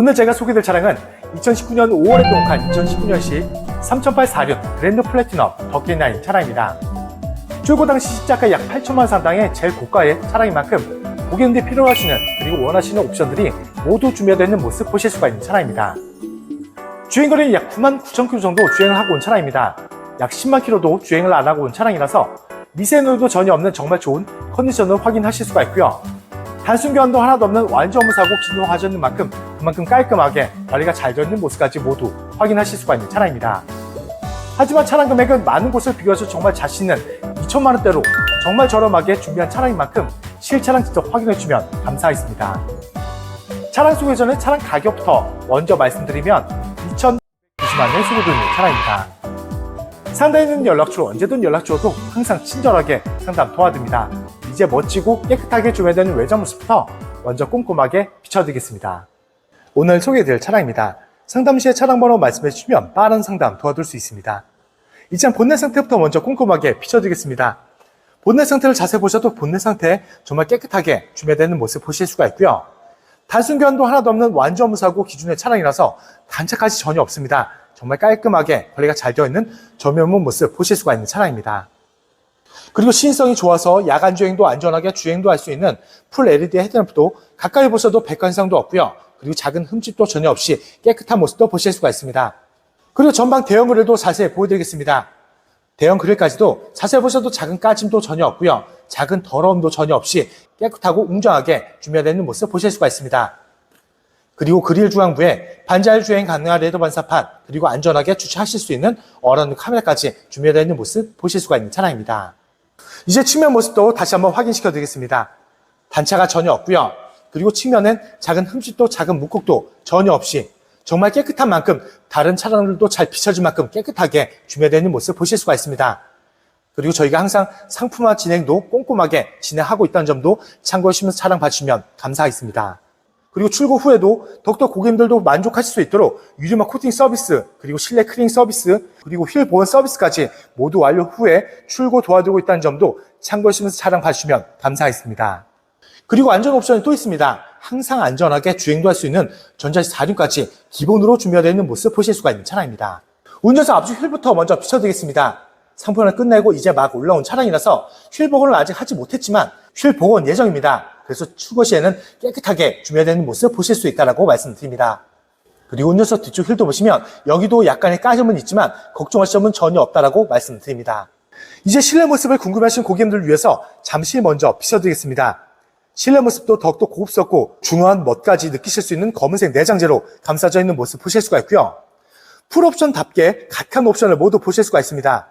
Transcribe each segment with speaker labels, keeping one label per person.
Speaker 1: 오늘 제가 소개될 차량은 2019년 5월에 등록한 2019년식 3008 4륜 그랜드 플래티넘 더키나인 차량입니다. 출고 당시 시작가 약 8천만 원 상당의 제일 고가의 차량인 만큼 고객님들이 필요하시는 그리고 원하시는 옵션들이 모두 준비되어 있는 모습 보실 수가 있는 차량입니다. 주행 거리는 약 9만 9천 킬로 정도 주행을 하고 온 차량입니다. 약 10만 킬로도 주행을 안 하고 온 차량이라서 미세노도 전혀 없는 정말 좋은 컨디션을 확인하실 수가 있고요. 단순 교환도 하나도 없는 완전 무사고 기능 화전인 만큼 그만큼 깔끔하게 관리가 잘 되어 있는 모습까지 모두 확인하실 수가 있는 차량입니다. 하지만 차량 금액은 많은 곳을 비교해서 정말 자신 있는 2천만 원대로 정말 저렴하게 준비한 차량인 만큼 실차량 직접 확인해 주면 감사하겠습니다. 차량 소개 전에 차량 가격부터 먼저 말씀드리면 2,090만 원 수고 드는 차량입니다. 상단에 있는 연락처로 언제든 연락 주어도 항상 친절하게 상담 도와드립니다. 이제 멋지고 깨끗하게 조매되는 외장 모습부터 먼저 꼼꼼하게 비춰드리겠습니다. 오늘 소개해드릴 차량입니다. 상담 시에 차량 번호 말씀해 주시면 빠른 상담 도와드릴 수 있습니다. 이제 본넷 상태부터 먼저 꼼꼼하게 비춰드리겠습니다. 본넷 상태를 자세히 보셔도 본넷 상태 정말 깨끗하게 주매되는 모습 보실 수가 있고요. 단순 교환도 하나도 없는 완전 무사고 기준의 차량이라서 단차까지 전혀 없습니다. 정말 깔끔하게 관리가 잘 되어 있는 전면문 모습 보실 수가 있는 차량입니다. 그리고 시인성이 좋아서 야간 주행도 안전하게 주행도 할 수 있는 풀 LED 헤드램프도 가까이 보셔도 백관상도 없고요. 그리고 작은 흠집도 전혀 없이 깨끗한 모습도 보실 수가 있습니다. 그리고 전방 대형 그릴도 자세히 보여드리겠습니다. 대형 그릴까지도 자세히 보셔도 작은 까짐도 전혀 없고요. 작은 더러움도 전혀 없이 깨끗하고 웅장하게 준비되어 있는 모습 보실 수가 있습니다. 그리고 그릴 중앙부에 반자율 주행 가능한 레더 반사판, 그리고 안전하게 주차하실 수 있는 어라운드 카메라까지 준비되어 있는 모습 보실 수가 있는 차량입니다. 이제 측면 모습도 다시 한번 확인시켜 드리겠습니다. 단차가 전혀 없고요. 그리고 측면엔 작은 흠집도 작은 묵곡도 전혀 없이 정말 깨끗한 만큼 다른 차량들도 잘 비춰질 만큼 깨끗하게 준비되어 있는 모습 보실 수가 있습니다. 그리고 저희가 항상 상품화 진행도 꼼꼼하게 진행하고 있다는 점도 참고하시면서 차량 봐주시면 감사하겠습니다. 그리고 출고 후에도 더욱더 고객님들도 만족하실 수 있도록 유리막 코팅 서비스, 그리고 실내 클리닝 서비스, 그리고 휠 보온 서비스까지 모두 완료 후에 출고 도와드리고 있다는 점도 참고하시면서 차량 봐주시면 감사하겠습니다. 그리고 안전 옵션이 또 있습니다. 항상 안전하게 주행도 할 수 있는 전자식 4륜까지 기본으로 준비되어 있는 모습 보실 수가 있는 차량입니다. 운전석 앞쪽 휠부터 먼저 비춰드리겠습니다. 상품을 끝내고 이제 막 올라온 차량이라서 휠 복원을 아직 하지 못했지만 휠 복원 예정입니다. 그래서 출고 시에는 깨끗하게 준비되는 모습 보실 수 있다고 말씀드립니다. 그리고 운전석 뒤쪽 휠도 보시면 여기도 약간의 까짐은 있지만 걱정하실 점은 전혀 없다고 말씀드립니다. 이제 실내 모습을 궁금해하시는 고객님들을 위해서 잠시 먼저 비춰드리겠습니다. 실내 모습도 더욱더 고급스럽고 중후한 멋까지 느끼실 수 있는 검은색 내장재로 감싸져 있는 모습 보실 수가 있고요. 풀옵션답게 각한 옵션을 모두 보실 수가 있습니다.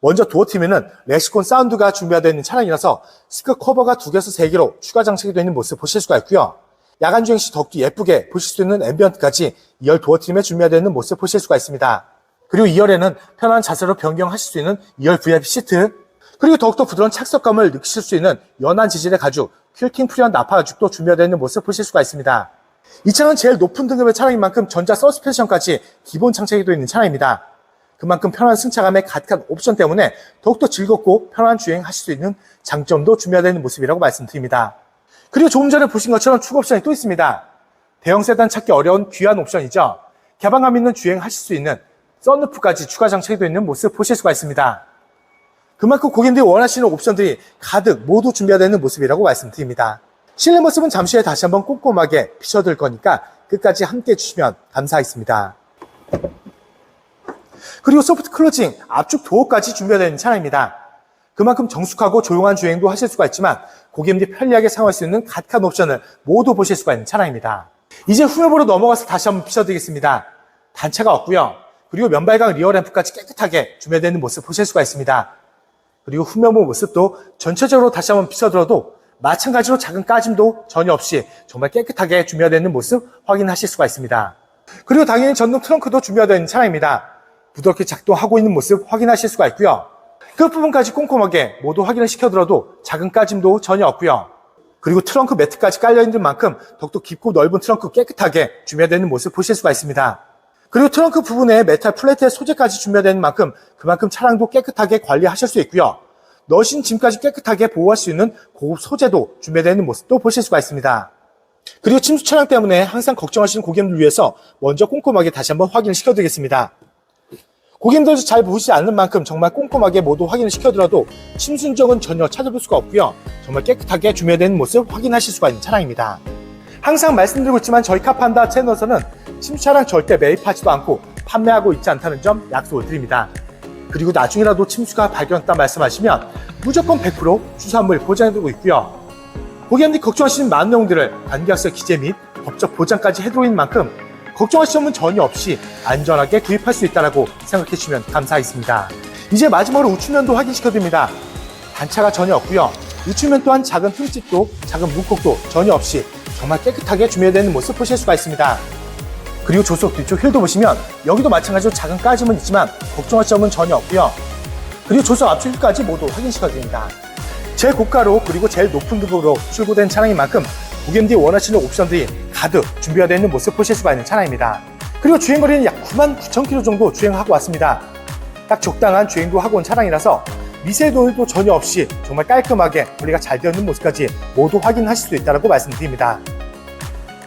Speaker 1: 먼저 도어 팀에는 렉시콘 사운드가 준비되어 있는 차량이라서 스피커 커버가 두 개에서 세 개로 추가 장착이 되어 있는 모습 보실 수가 있고요. 야간 주행 시 더욱더 예쁘게 보실 수 있는 앰비언트까지 2열 도어 팀에 준비되어 있는 모습 보실 수가 있습니다. 그리고 2열에는 편한 자세로 변경하실 수 있는 2열 VIP 시트, 그리고 더욱더 부드러운 착석감을 느끼실 수 있는 연한 재질의 가죽, 퀼팅 프리한 나파 가죽도 준비되어 있는 모습 보실 수가 있습니다. 이 차는 제일 높은 등급의 차량인 만큼 전자 서스펜션까지 기본 장착이 되어 있는 차량입니다. 그만큼 편한 승차감의 가득한 옵션 때문에 더욱더 즐겁고 편한 주행하실 수 있는 장점도 준비되어 있는 모습이라고 말씀드립니다. 그리고 조금 전에 보신 것처럼 추가 옵션이 또 있습니다. 대형 세단 찾기 어려운 귀한 옵션이죠. 개방감 있는 주행하실 수 있는 썬루프까지 추가 장착이 되어 있는 모습 보실 수가 있습니다. 그만큼 고객님들이 원하시는 옵션들이 가득 모두 준비되어 있는 모습이라고 말씀드립니다. 실내 모습은 잠시 후에 다시 한번 꼼꼼하게 비춰드릴 거니까 끝까지 함께 해주시면 감사하겠습니다. 그리고 소프트 클로징, 앞쪽 도어까지 준비되어 있는 차량입니다. 그만큼 정숙하고 조용한 주행도 하실 수가 있지만 고객님들이 편리하게 사용할 수 있는 가득한 옵션을 모두 보실 수가 있는 차량입니다. 이제 후면부로 넘어가서 다시 한번 비춰드리겠습니다. 단차가 없고요. 그리고 면발광 리어 램프까지 깨끗하게 준비되어 있는 모습 보실 수가 있습니다. 그리고 후면부 모습도 전체적으로 다시 한번 비춰들어도 마찬가지로 작은 까짐도 전혀 없이 정말 깨끗하게 준비되어 있는 모습 확인하실 수가 있습니다. 그리고 당연히 전동 트렁크도 준비되어 있는 차량입니다. 부드럽게 작동하고 있는 모습 확인하실 수가 있고요. 그 부분까지 꼼꼼하게 모두 확인을 시켜들어도 작은 까짐도 전혀 없고요. 그리고 트렁크 매트까지 깔려있는 만큼 더욱더 깊고 넓은 트렁크 깨끗하게 준비되어 있는 모습 보실 수가 있습니다. 그리고 트렁크 부분에 메탈 플레이트의 소재까지 준비되는 만큼 그만큼 차량도 깨끗하게 관리하실 수 있고요. 넣으신 짐까지 깨끗하게 보호할 수 있는 고급 소재도 준비되어 있는 모습도 보실 수가 있습니다. 그리고 침수 차량 때문에 항상 걱정하시는 고객님들 위해서 먼저 꼼꼼하게 다시 한번 확인을 시켜드리겠습니다. 고객님들도 잘 보시지 않는 만큼 정말 꼼꼼하게 모두 확인을 시켜드려도 침수 흔적은 전혀 찾아볼 수가 없고요. 정말 깨끗하게 준비되는 모습 확인하실 수가 있는 차량입니다. 항상 말씀드리고 있지만 저희 카판다 채널에서는 침수 차량 절대 매입하지도 않고 판매하고 있지 않다는 점 약속을 드립니다. 그리고 나중이라도 침수가 발견했다 말씀하시면 무조건 100% 주산물 보장해두고 있고요. 고객님들이 걱정하시는 많은 내용들을 관계학서 기재 및 법적 보장까지 있는 만큼 걱정하실 점은 전혀 없이 안전하게 구입할 수 있다고 생각해 주시면 감사하겠습니다. 이제 마지막으로 우측면도 확인시켜드립니다. 단차가 전혀 없고요. 우측면 또한 작은 흠집도 작은 문콕도 전혀 없이 정말 깨끗하게 준비되는 모습 보실 수가 있습니다. 그리고 조수석 뒤쪽 휠도 보시면 여기도 마찬가지로 작은 까짐은 있지만 걱정할 점은 전혀 없고요. 그리고 조수석 앞쪽 휠까지 모두 확인시켜드립니다. 제일 고가로 그리고 제일 높은 등급으로 출고된 차량인 만큼 고객님들이 원하시는 옵션들이 가득 준비가 되어 있는 모습 보실 수가 있는 차량입니다. 그리고 주행거리는 약 9만 9천 킬로 정도 주행하고 왔습니다. 딱 적당한 주행도 하고 온 차량이라서 미세 도일도 전혀 없이 정말 깔끔하게 관리가 잘 되어 있는 모습까지 모두 확인하실 수 있다고 말씀드립니다.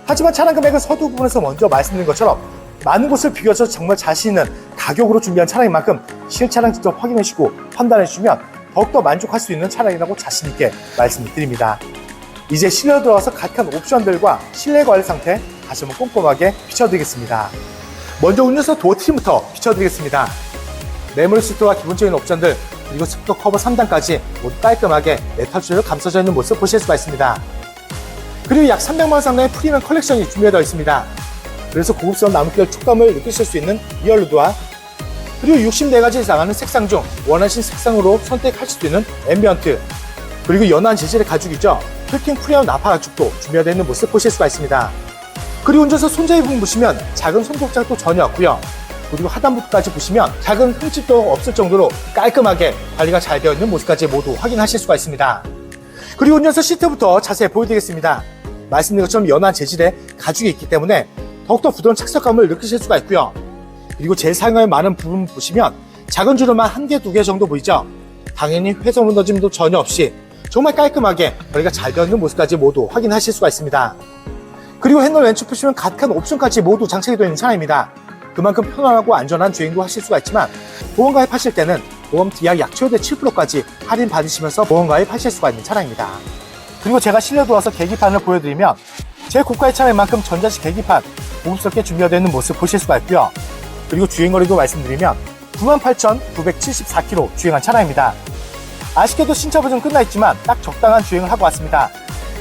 Speaker 1: 하지만 차량 금액은 서두 부분에서 먼저 말씀드린 것처럼 많은 곳을 비교해서 정말 자신 있는 가격으로 준비한 차량인 만큼 실차량 직접 확인해 주시고 판단해 주시면 더욱더 만족할 수 있는 차량이라고 자신 있게 말씀을 드립니다. 이제 실내 들어와서 각한 옵션들과 실내 관리 상태 다시 한번 꼼꼼하게 비춰드리겠습니다. 먼저 운전석 도어 트림부터 비춰드리겠습니다. 매물 시트와 기본적인 옵션들 그리고 스피커 커버 3단까지 모두 깔끔하게 메탈 줄로 감싸져 있는 모습 보실 수가 있습니다. 그리고 약 300만원 상당의 프리미엄 컬렉션이 준비되어 있습니다. 그래서 고급스러운 나무길 촉감을 느끼실 수 있는 리얼루드와 그리고 64가지 나가는 색상 중 원하신 색상으로 선택하실 수 있는 앰비언트 그리고 연한 재질의 가죽이죠. 힐팅 프리미엄 나파 가죽도 준비되어 있는 모습 보실 수가 있습니다. 그리고 운전석 손잡이 부분 보시면 작은 손독장도 전혀 없고요. 그리고 하단부까지 보시면 작은 흠집도 없을 정도로 깔끔하게 관리가 잘 되어 있는 모습까지 모두 확인하실 수가 있습니다. 그리고 운전석 시트부터 자세히 보여드리겠습니다. 말씀드린 것처럼 연한 재질의 가죽이 있기 때문에 더욱더 부드러운 착석감을 느끼실 수가 있고요. 그리고 제 사용할 많은 부분 보시면 작은 주름만 한 개, 두 개 정도 보이죠? 당연히 회전 무너짐도 전혀 없이 정말 깔끔하게 거리가 잘 되어 있는 모습까지 모두 확인하실 수가 있습니다. 그리고 핸들 왼쪽 보시면 가득한 옵션까지 모두 장착이 되어 있는 차량입니다. 그만큼 편안하고 안전한 주행도 하실 수가 있지만 보험 가입하실 때는 보험 디약 약 최대 7%까지 할인 받으시면서 보험 가입하실 수가 있는 차량입니다. 그리고 제가 실내 들어와서 계기판을 보여드리면 제 고가의 차량인 만큼 전자식 계기판 고급스럽게 준비되어 있는 모습 보실 수가 있고요. 그리고 주행거리도 말씀드리면 98,974km 주행한 차량입니다. 아쉽게도 신차 보정 끝나 있지만 딱 적당한 주행을 하고 왔습니다.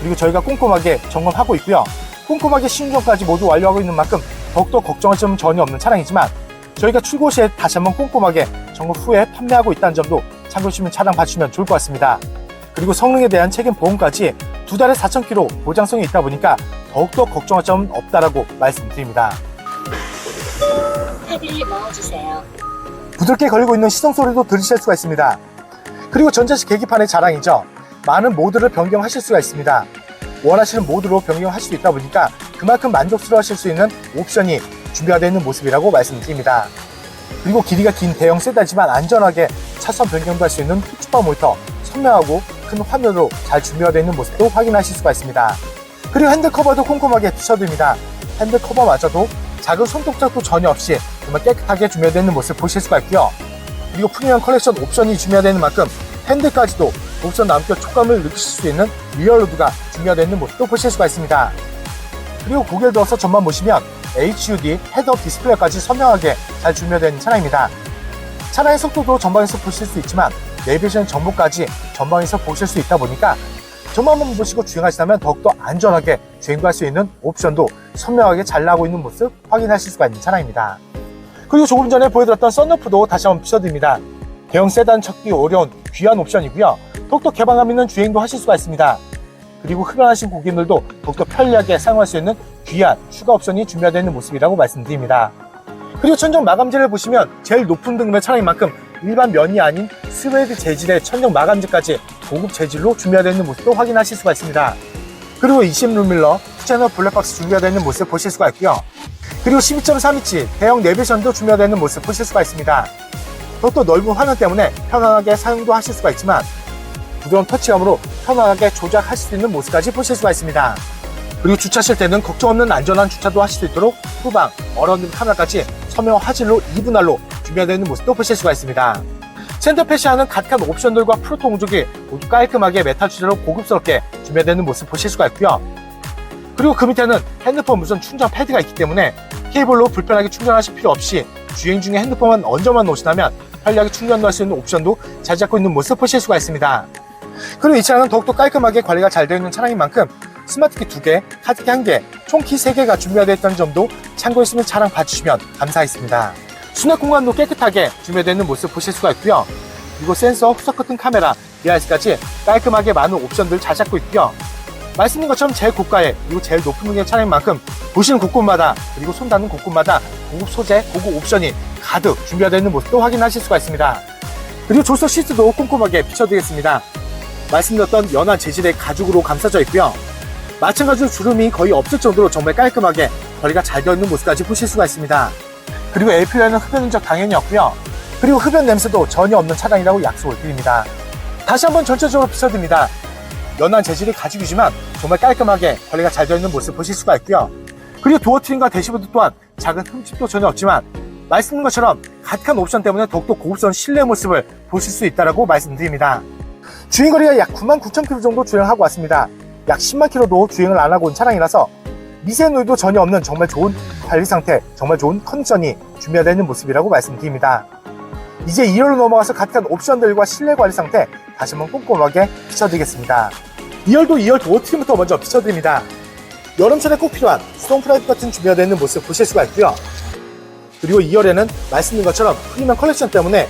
Speaker 1: 그리고 저희가 꼼꼼하게 점검하고 있고요. 꼼꼼하게 시운전까지 모두 완료하고 있는 만큼 더욱더 걱정할 점은 전혀 없는 차량이지만 저희가 출고 시에 다시 한번 꼼꼼하게 점검 후에 판매하고 있다는 점도 참고해주시면 차량 봐주시면 좋을 것 같습니다. 그리고 성능에 대한 책임 보험까지 두 달에 4,000km 보장성이 있다 보니까 더욱더 걱정할 점은 없다라고 말씀드립니다.
Speaker 2: 넣어주세요.
Speaker 1: 부드럽게 걸리고 있는 시동 소리도 들으실 수가 있습니다. 그리고 전자식 계기판의 자랑이죠. 많은 모드를 변경하실 수가 있습니다. 원하시는 모드로 변경할 수 있다 보니까 그만큼 만족스러워 하실 수 있는 옵션이 준비가 되어 있는 모습이라고 말씀드립니다. 그리고 길이가 긴 대형 세단지만 안전하게 차선 변경도 할 수 있는 후추바 모니터, 선명하고 큰 화면으로 잘 준비가 되어 있는 모습도 확인하실 수가 있습니다. 그리고 핸들 커버도 꼼꼼하게 붙여드립니다. 핸들 커버마저도 작은 손동작도 전혀 없이 정말 깨끗하게 준비되어 있는 모습 보실 수가 있고요. 그리고 프리미엄 컬렉션 옵션이 준비되어 있는 만큼 핸들까지도 옵션 남겨 촉감을 느끼실 수 있는 리얼로드가 준비되어 있는 모습도 보실 수가 있습니다. 그리고 고개를 들어서 전만 보시면 HUD 헤드업 디스플레이까지 선명하게 잘 준비되어 있는 차량입니다. 차량의 속도도 전방에서 보실 수 있지만 내비게이션 정보까지 전방에서 보실 수 있다 보니까 전방만 보시고 주행하시다면 더욱더 안전하게 주행도 할수 있는 옵션도 선명하게 잘 나오고 있는 모습 확인하실 수가 있는 차량입니다. 그리고 조금 전에 보여드렸던 썬루프도 다시 한번 비춰드립니다. 대형 세단 찾기 어려운 귀한 옵션이고요. 더욱더 개방감 있는 주행도 하실 수가 있습니다. 그리고 흡연하신 고객님들도 더욱더 편리하게 사용할 수 있는 귀한 추가 옵션이 준비되어 있는 모습이라고 말씀드립니다. 그리고 천정 마감재를 보시면 제일 높은 등급의 차량인 만큼 일반 면이 아닌 스웨이드 재질의 천정 마감재까지 고급 재질로 준비되어 있는 모습도 확인하실 수가 있습니다. 그리고 20룸밀러 채널 블랙박스 준비되어 있는 모습 보실 수가 있고요. 그리고 12.3인치 대형 내비션도 준비되어 있는 모습 보실 수가 있습니다. 더욱더 넓은 화면 때문에 편안하게 사용도 하실 수가 있지만 부드러운 터치감으로 편안하게 조작하실 수 있는 모습까지 보실 수가 있습니다. 그리고 주차하실 때는 걱정 없는 안전한 주차도 하실 수 있도록 후방, 어라운드 카메라까지 서명 화질로 2분할로 준비되어 있는 모습도 보실 수가 있습니다. 센터 패시하는 각각 옵션들과 프로토 공조기 모두 깔끔하게 메탈 주제로 고급스럽게 준비되는 모습 보실 수가 있고요. 그리고 그 밑에는 핸드폰 무선 충전 패드가 있기 때문에 케이블로 불편하게 충전하실 필요 없이 주행 중에 핸드폰만 얹어만 놓으시다면 편리하게 충전도 할 수 있는 옵션도 잘 잡고 있는 모습 보실 수가 있습니다. 그리고 이 차량은 더욱더 깔끔하게 관리가 잘 되어 있는 차량인 만큼 스마트키 2개, 카드키 1개, 총키 3개가 준비가 되어 있다는 점도 참고했으면 차량 봐주시면 감사하겠습니다. 수납 공간도 깨끗하게 준비되어 있는 모습 보실 수가 있고요. 그리고 센서, 후석 커튼 카메라, DRS까지 깔끔하게 많은 옵션들 잘 잡고 있고요. 말씀드린 것처럼 제일 고가의 그리고 제일 높은 등의 차량인 만큼 보시는 곳곳마다 그리고 손 닿는 곳곳마다 고급 소재, 고급 옵션이 가득 준비가 되어 있는 모습도 확인하실 수가 있습니다. 그리고 조수석 시트도 꼼꼼하게 비춰드리겠습니다. 말씀드렸던 연한 재질의 가죽으로 감싸져 있고요. 마찬가지로 주름이 거의 없을 정도로 정말 깔끔하게 관리가 잘 되어 있는 모습까지 보실 수가 있습니다. 그리고 APU에는 흡연 흔적 당연히 없고요. 그리고 흡연 냄새도 전혀 없는 차량이라고 약속을 드립니다. 다시 한번 전체적으로 비춰드립니다. 연한 재질의 가죽이지만 정말 깔끔하게 관리가 잘 되어 있는 모습 보실 수가 있고요. 그리고 도어 트림과 대시보드 또한 작은 흠집도 전혀 없지만 말씀드린 것처럼 가득한 옵션 때문에 더욱더 고급스러운 실내 모습을 보실 수 있다고 말씀드립니다. 주행거리가 약 9만 9천 킬로 정도 주행하고 왔습니다. 약 10만 킬로도 주행을 안 하고 온 차량이라서 미세 노이도 전혀 없는 정말 좋은 관리 상태, 정말 좋은 컨디션이 준비되어 있는 모습이라고 말씀드립니다. 이제 2열로 넘어가서 가득한 옵션들과 실내 관리 상태 다시 한번 꼼꼼하게 비춰드리겠습니다. 2열도 2열 도어 트림부터 먼저 비춰드립니다. 여름철에 꼭 필요한 수동 프라이드 같은 준비가 되어 있는 모습 보실 수가 있고요. 그리고 2열에는 말씀드린 것처럼 프리미엄 컬렉션 때문에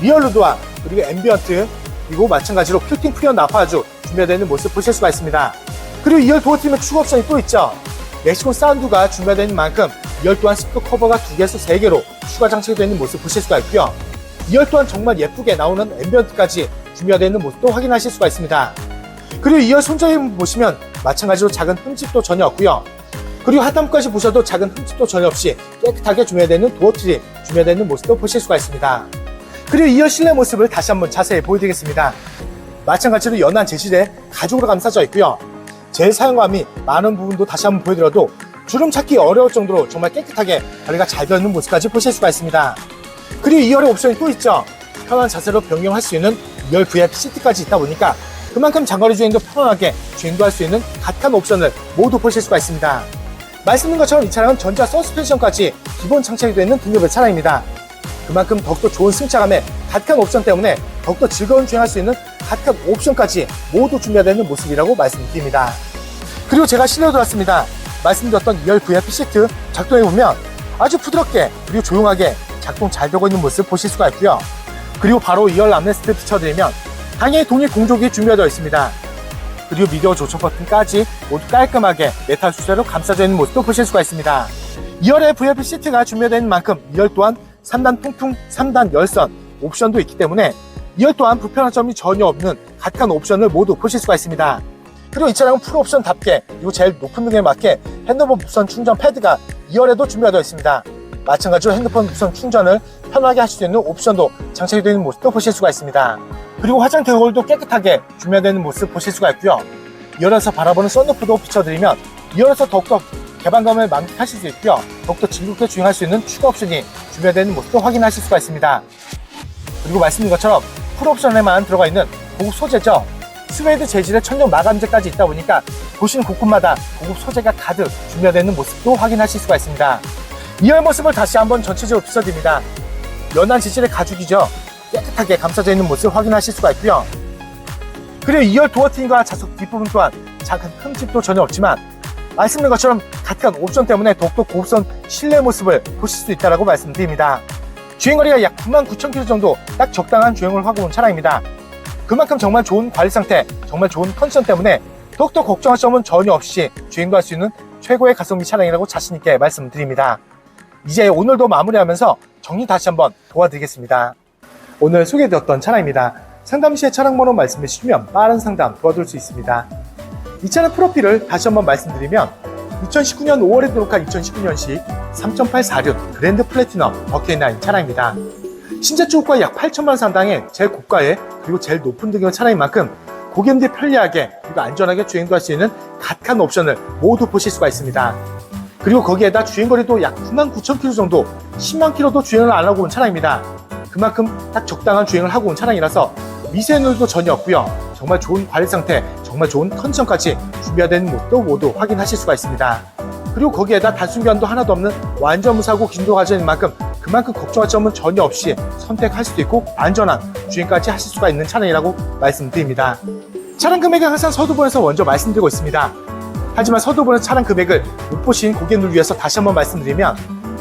Speaker 1: 리얼 루드와 그리고 앰비언트 그리고 마찬가지로 큐팅 프리언 나파주 준비되어 있는 모습 보실 수가 있습니다. 그리고 2열 도어 트림에 추가 옵션이 또 있죠. 렉시콘 사운드가 준비되어 있는 만큼 2열 또한 스피커 커버가 2개에서 3개로 추가 장치가 되어 있는 모습 보실 수가 있고요. 2열 또한 정말 예쁘게 나오는 앰비언트까지 준비가 되어 있는 모습도 확인하실 수가 있습니다. 그리고 2열 손잡이 보시면 마찬가지로 작은 흠집도 전혀 없고요. 그리고 하단까지 보셔도 작은 흠집도 전혀 없이 깨끗하게 준비되는 도어 트림 준비되는 모습도 보실 수가 있습니다. 그리고 2열 실내 모습을 다시 한번 자세히 보여드리겠습니다. 마찬가지로 연한 재질의 가죽으로 감싸져 있고요. 제일 사용감이 많은 부분도 다시 한번 보여드려도 주름 찾기 어려울 정도로 정말 깨끗하게 관리가 잘 되어 있는 모습까지 보실 수가 있습니다. 그리고 2열의 옵션이 또 있죠. 편한 자세로 변경할 수 있는 2열 VIP 시트까지 있다 보니까 그만큼 장거리 주행도 편안하게 주행도 할 수 있는 각한 옵션을 모두 보실 수가 있습니다. 말씀드린 것처럼 이 차량은 전자 서스펜션까지 기본 장착이 되어 있는 등급의 차량입니다. 그만큼 더욱더 좋은 승차감에 각한 옵션 때문에 더욱더 즐거운 주행할 수 있는 각한 옵션까지 모두 준비되어 있는 모습이라고 말씀드립니다. 그리고 제가 실내로 들어왔습니다. 말씀드렸던 2열 VIP 시트 작동해보면 아주 부드럽게 그리고 조용하게 작동 잘 되고 있는 모습 보실 수가 있고요. 그리고 바로 2열 암레스트 비춰드리면 당연히 독립 공조기 준비되어 있습니다. 그리고 미디어 조초 버튼까지 모두 깔끔하게 메탈 수제로 감싸져 있는 모습도 보실 수가 있습니다. 2열에 VIP 시트가 준비되어 있는 만큼 2열 또한 3단 통풍, 3단 열선 옵션도 있기 때문에 2열 또한 불편한 점이 전혀 없는 각한 옵션을 모두 보실 수가 있습니다. 그리고 이 차량은 풀 옵션답게 그리고 제일 높은 등에 맞게 핸드폰 무선 충전 패드가 2열에도 준비가 되어 있습니다. 마찬가지로 핸드폰 무선 충전을 편하게 하실 수 있는 옵션도 장착이 되어 있는 모습도 보실 수가 있습니다. 그리고 화장 대걸도 깨끗하게 준비되어 있는 모습 보실 수가 있고요. 2열에서 바라보는 썬루프도 비춰드리면 2열에서 더욱더 개방감을 만끽하실 수 있고요. 더욱더 즐겁게 주행할 수 있는 추가 옵션이 준비되어 있는 모습도 확인하실 수가 있습니다. 그리고 말씀드린 것처럼 풀 옵션에만 들어가 있는 고급 소재죠. 스웨이드 재질의 천정 마감재까지 있다 보니까 보시는 곳곳마다 고급 소재가 가득 준비되어 있는 모습도 확인하실 수가 있습니다. 2열 모습을 다시 한번 전체적으로 비춰드립니다. 연한 재질의 가죽이죠. 깨끗하게 감싸져 있는 모습 확인하실 수가 있고요. 그리고 2열 도어 트림과 좌석 뒷부분 또한 작은 흠집도 전혀 없지만 말씀드린 것처럼 각각 옵션 때문에 더욱더 고급선 실내 모습을 보실 수 있다고 말씀드립니다. 주행거리가 약 9만 9천 킬로 정도 딱 적당한 주행을 하고 온 차량입니다. 그만큼 정말 좋은 관리 상태, 정말 좋은 컨디션 때문에 더욱더 걱정할 점은 전혀 없이 주행도 할 수 있는 최고의 가성비 차량이라고 자신있게 말씀드립니다. 이제 오늘도 마무리하면서 정리 다시 한번 도와드리겠습니다. 오늘 소개해드렸던 차량입니다. 상담 시에 차량 번호 말씀해 주시면 빠른 상담 도와드릴 수 있습니다. 이 차량 프로필을 다시 한번 말씀드리면 2019년 5월에 등록한 2019년식 3.84륜 그랜드 플래티넘 버킷9 차량입니다. 신제 주가약 8천만 원 상당의 제일 고가의 그리고 제일 높은 등의 차량인 만큼 고객님들이 편리하게 그리고 안전하게 주행도 할 수 있는 각한 옵션을 모두 보실 수가 있습니다. 그리고 거기에다 주행거리도 약 9만 9천 킬로 정도 10만 킬로도 주행을 안 하고 온 차량입니다. 그만큼 딱 적당한 주행을 하고 온 차량이라서 미세누도 전혀 없고요. 정말 좋은 관리 상태, 정말 좋은 컨디션까지 준비가 된 모습도 모두 확인하실 수가 있습니다. 그리고 거기에다 단순견도 하나도 없는 완전 무사고 가져 있는 만큼 그만큼 걱정할 점은 전혀 없이 선택할 수도 있고 안전한 주행까지 하실 수가 있는 차량이라고 말씀드립니다. 차량 금액은 항상 서두번에서 먼저 말씀드리고 있습니다. 하지만 서두번의 차량 금액을 못 보신 고객님을 위해서 다시 한번 말씀드리면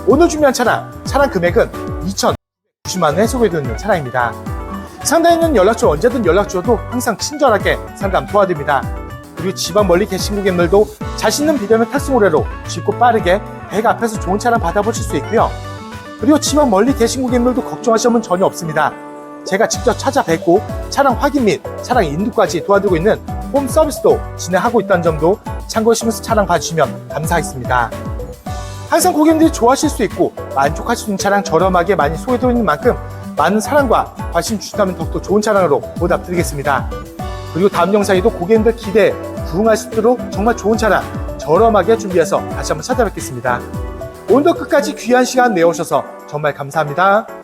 Speaker 1: 오늘 준비한 차량, 차량 금액은 2,090만 원에 소개해드리는 차량입니다. 상단에 있는 연락처 언제든 연락 주어도 항상 친절하게 상담 도와드립니다. 그리고 지방 멀리 계신 고객님들도 자신 있는 비대면 탑승호래로 쉽고 빠르게 백 앞에서 좋은 차량 받아보실 수 있고요. 그리고 지방 멀리 계신 고객님들도 걱정하실 점은 전혀 없습니다. 제가 직접 찾아뵙고 차량 확인 및 차량 인도까지 도와드리고 있는 홈 서비스도 진행하고 있다는 점도 참고하시면서 차량 봐주시면 감사하겠습니다. 항상 고객님들이 좋아하실 수 있고 만족하실 수 있는 차량 저렴하게 많이 소개되어 있는 만큼 많은 사랑과 관심 주신다면 더욱더 좋은 차량으로 보답드리겠습니다. 그리고 다음 영상에도 고객님들 기대에 부응할 수 있도록 정말 좋은 차량 저렴하게 준비해서 다시 한번 찾아뵙겠습니다. 오늘도 끝까지 귀한 시간 내오셔서 정말 감사합니다.